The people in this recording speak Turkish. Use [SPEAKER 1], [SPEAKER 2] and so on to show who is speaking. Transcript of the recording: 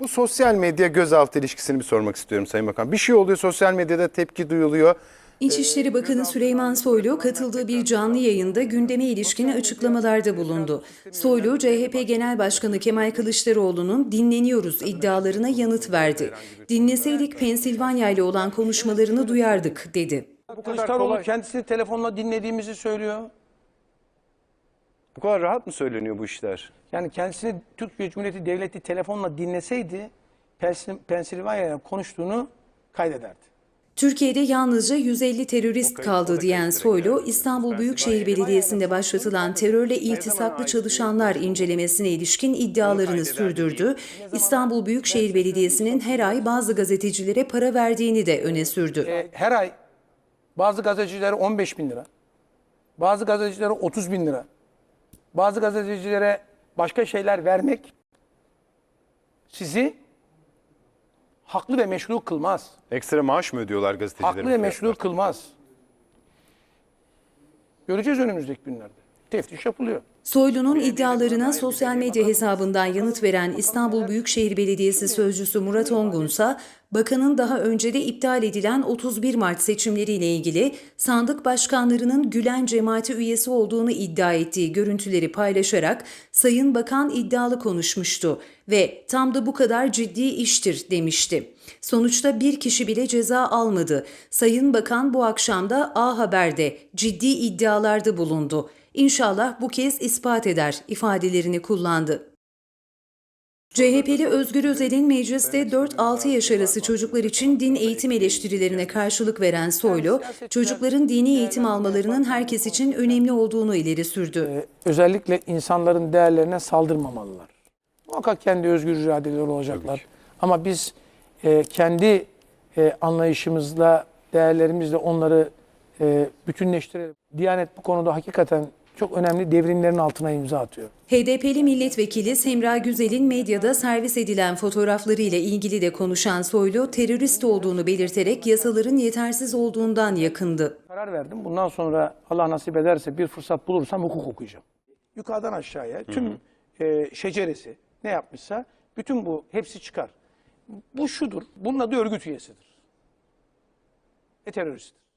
[SPEAKER 1] Bu sosyal medya gözaltı ilişkisini bir sormak istiyorum Sayın Bakan. Bir şey oluyor sosyal medyada tepki duyuluyor.
[SPEAKER 2] İçişleri Bakanı Süleyman Soylu katıldığı bir canlı yayında gündeme ilişkin açıklamalarda bulundu. Soylu, CHP Genel Başkanı Kemal Kılıçdaroğlu'nun dinleniyoruz iddialarına yanıt verdi. Dinleseydik Pensilvanya ile olan konuşmalarını duyardık dedi.
[SPEAKER 3] Bu Kılıçdaroğlu kendisini telefonla dinlediğimizi söylüyor.
[SPEAKER 1] Bu kadar rahat mı söyleniyor bu işler?
[SPEAKER 3] Yani kendisini Türkiye Cumhuriyeti Devleti telefonla dinleseydi Pensil- Pensilvanya'ya konuştuğunu kaydederdi.
[SPEAKER 2] Türkiye'de yalnızca 150 terörist kaldı diyen Soylu, İstanbul Büyükşehir Belediyesi'nde başlatılan terörle iltisaklı çalışanlar incelemesine ilişkin iddialarını sürdürdü. İstanbul Büyükşehir Belediyesi'nin her ay bazı gazetecilere para verdiğini de öne sürdü.
[SPEAKER 3] E, her ay bazı gazetecilere 15 bin lira, bazı gazetecilere 30 bin lira, bazı gazetecilere başka şeyler vermek sizi haklı ve meşru kılmaz.
[SPEAKER 1] Ekstra maaş mı ödüyorlar gazetecilere?
[SPEAKER 3] Haklı ve meşru kılmaz. Göreceğiz önümüzdeki günlerde. Teftiş yapılıyor.
[SPEAKER 2] Soylu'nun iddialarına sosyal medya hesabından yanıt veren İstanbul Büyükşehir Belediyesi Sözcüsü Murat Ongun ise bakanın daha önce de iptal edilen 31 Mart seçimleriyle ilgili sandık başkanlarının Gülen cemaati üyesi olduğunu iddia ettiği görüntüleri paylaşarak Sayın Bakan iddialı konuşmuştu ve tam da bu kadar ciddi iştir demişti. Sonuçta bir kişi bile ceza almadı. Sayın Bakan bu akşam da A Haber'de ciddi iddialarda bulundu. İnşallah bu kez ispat eder ifadelerini kullandı. CHP'li Özgür Özel'in mecliste 4-6 yaş arası çocuklar için din eğitim eleştirilerine karşılık veren Soylu, çocukların dini eğitim almalarının herkes için önemli olduğunu ileri sürdü.
[SPEAKER 3] Ee, özellikle insanların değerlerine saldırmamalılar. Muhakkak kendi özgür iradeleri olacaklar. Ama biz e, kendi e, anlayışımızla, değerlerimizle onları e, bütünleştirelim. Diyanet bu konuda hakikaten çok önemli devrimlerin altına imza atıyor.
[SPEAKER 2] HDP'li milletvekili Semra Güzel'in medyada servis edilen fotoğraflarıyla ilgili de konuşan Soylu, terörist olduğunu belirterek yasaların yetersiz olduğundan yakındı.
[SPEAKER 3] Karar verdim. Bundan sonra Allah nasip ederse bir fırsat bulursam hukuk okuyacağım. Yukarıdan aşağıya tüm e, şeceresi ne yapmışsa bütün bu hepsi çıkar. Bu şudur. Bunun adı örgüt üyesidir. Ve teröristtir.